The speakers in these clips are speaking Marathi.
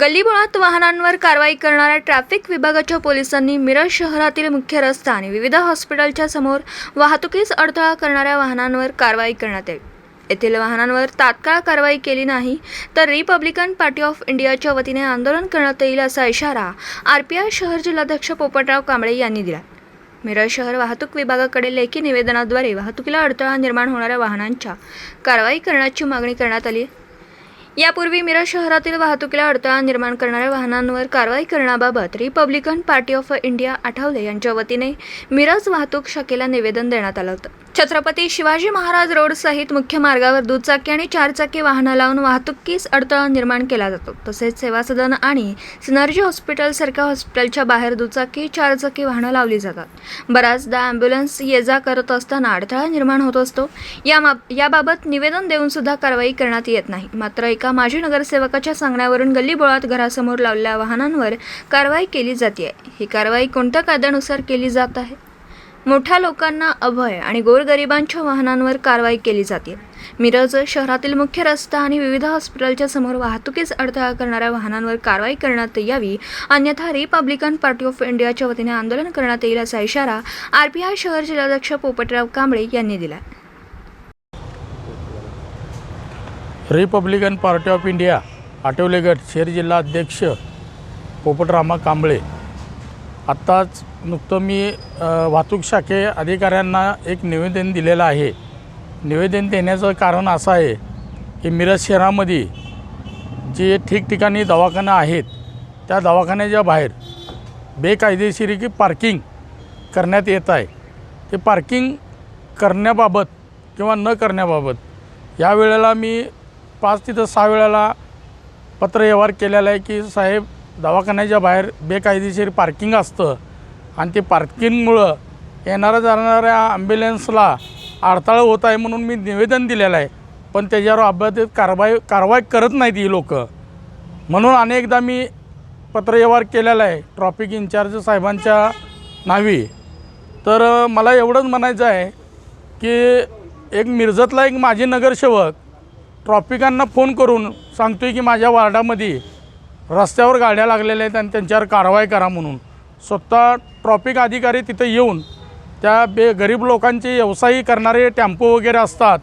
गल्लीबोळात वाहनांवर कारवाई करणाऱ्या ट्रॅफिक विभागाच्या पोलिसांनी मिरज शहरातील मुख्य रस्ता आणि विविध हॉस्पिटलच्या समोर वाहतुकीस अडथळा करणाऱ्या वाहनांवर कारवाई करण्यात यावी. येथील वाहनांवर तात्काळ कारवाई केली नाही तर रिपब्लिकन पार्टी ऑफ इंडियाच्या वतीने आंदोलन करण्यात येईल असा इशारा आर पी आय शहर जिल्हाध्यक्ष पोपटराव कांबळे यांनी दिला. मिरज शहर वाहतूक विभागाकडे लेखी निवेदनाद्वारे वाहतुकीला अडथळा निर्माण होणाऱ्या वाहनांच्या कारवाई करण्याची मागणी करण्यात आली यापूर्वी मिरज शहरातील वाहतुकीला अडथळा निर्माण करणाऱ्या वाहनांवर कारवाई करण्याबाबत Republican Party of India Athawale यांच्या वतीने मिरज वाहतूक शाखेला निवेदन देण्यात आलं होतं. छत्रपती शिवाजी महाराज रोड सहित मुख्य मार्गावर दुचाकी आणि चारचाकी वाहनं लावून वाहतुकीस अडथळा निर्माण केला जातो. तसेच सेवा सदन आणि सिनर्जी हॉस्पिटल सारख्या हॉस्पिटलच्या बाहेर दुचाकी चारचाकी वाहनं लावली जातात. बऱ्याचदा ॲम्ब्युलन्स ये जा करत असताना अडथळा निर्माण होत असतो. या मा याबाबत निवेदन देऊन सुद्धा कारवाई करण्यात येत नाही. मात्र एका माजी नगरसेवकाच्या सांगण्यावरून गल्लीबोळात घरासमोर लावलेल्या वाहनांवर कारवाई केली जाते ही कारवाई कोणत्या कायद्यानुसार केली जात आहे? मोठ्या लोकांना अभय आणि गोरगरिबांच्या वाहनांवर कारवाई केली जाते. मिरज शहरातील मुख्य रस्ता आणि विविध हॉस्पिटलच्या समोर वाहतुकीस अडथळा करणाऱ्या वाहनांवर कारवाई करण्यात यावी अन्यथा रिपब्लिकन पार्टी ऑफ इंडियाच्या वतीने आंदोलन करण्यात येईल असा इशारा आरपीआय शहर जिल्हाध्यक्ष पोपटराव कांबळे यांनी दिला रिपब्लिकन पार्टी ऑफ इंडिया आठवलेगड शहर जिल्हा अध्यक्ष पोपटरामा कांबळे आत्ताच नुकतं मी वाहतूक शाखे अधिकाऱ्यांना एक निवेदन दिलेलं आहे. निवेदन देण्याचं कारण असं आहे की मिरज शहरामध्ये जे ठिकठिकाणी दवाखाना आहेत त्या दवाखान्याच्या बाहेर बेकायदेशीर की पार्किंग करण्यात येत आहे. ते पार्किंग करण्याबाबत किंवा न करण्याबाबत या वेळेला मी पाच तिथं सहा वेळेला पत्रव्यवहार केलेला आहे की साहेब दवाखान्याच्या बाहेर बेकायदेशीर पार्किंग असतं आणि ते पार्किंगमुळं येणाऱ्या जाणाऱ्या ॲम्ब्युलन्सला अडथळा होत आहे म्हणून मी निवेदन दिलेलं आहे. पण त्याच्यावर अभ्यासित कारवाई कारवाई करत नाहीत ही लोक. म्हणून अनेकदा मी पत्रव्यवहार केलेला आहे ट्रॉफिक इन्चार्ज साहेबांच्या नावी. तर मला एवढंच म्हणायचं आहे की एक मिरजतला एक माजी नगरसेवक ट्रॉफिकांना फोन करून सांगतो आहे की माझ्या वार्डामध्ये रस्त्यावर गाड्या लागलेल्या आहेत आणि त्यांच्यावर कारवाई करा म्हणून. स्वतः ट्रॉफिक अधिकारी तिथं येऊन त्या बे गरीब लोकांचे व्यवसायी करणारे टेम्पो वगैरे असतात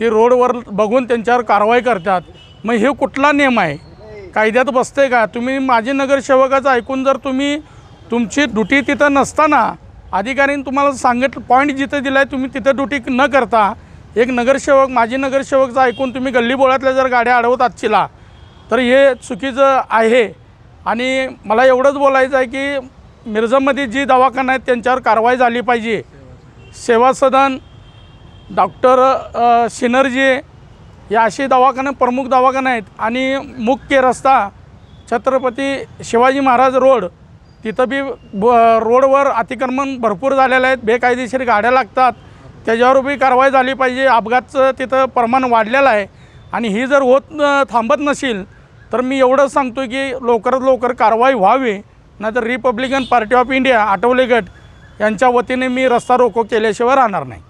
ते रोडवर बघून त्यांच्यावर कारवाई करतात. मग हे कुठला नियम आहे? कायद्यात बसते का? तुम्ही माजी नगरसेवकाचं ऐकून जर तुम्ही तुमची ड्युटी तिथं नसताना अधिकाऱ्यांनी तुम्हाला सांगितलं पॉईंट जिथं दिला आहे तुम्ही तिथं ड्युटी न करता एक नगरसेवक माजी नगरसेवकचं ऐकून तुम्ही गल्लीबोळातल्या जर गाड्या अडवत आजचीला तर हे चुकीचं आहे. आणि मला एवढंच बोलायचं आहे की मिरजमध्ये जी दवाखाना आहेत त्यांच्यावर कारवाई झाली पाहिजे. सेवा सदन डॉक्टर सिनर्जी या असे दवाखाने प्रमुख दवाखाने आहेत. आणि मुख्य रस्ता छत्रपती शिवाजी महाराज रोड. तिथं बी ब रोडवर अतिक्रमण भरपूर झालेलं आहेत. बेकायदेशीर गाड्या लागतात. त्याच्यावर बी कारवाई झाली पाहिजे. अपघातचं तिथं प्रमाण वाढलेलं आहे. आणि ही जर होत थांबत नसेल तर मी एवढंच सांगतो की लवकरात लवकर कारवाई व्हावी नाहीतर Republican Party of India Athawale गट यांच्या वतीने मी रस्ता रोको केल्याशिवाय राहणार नाही.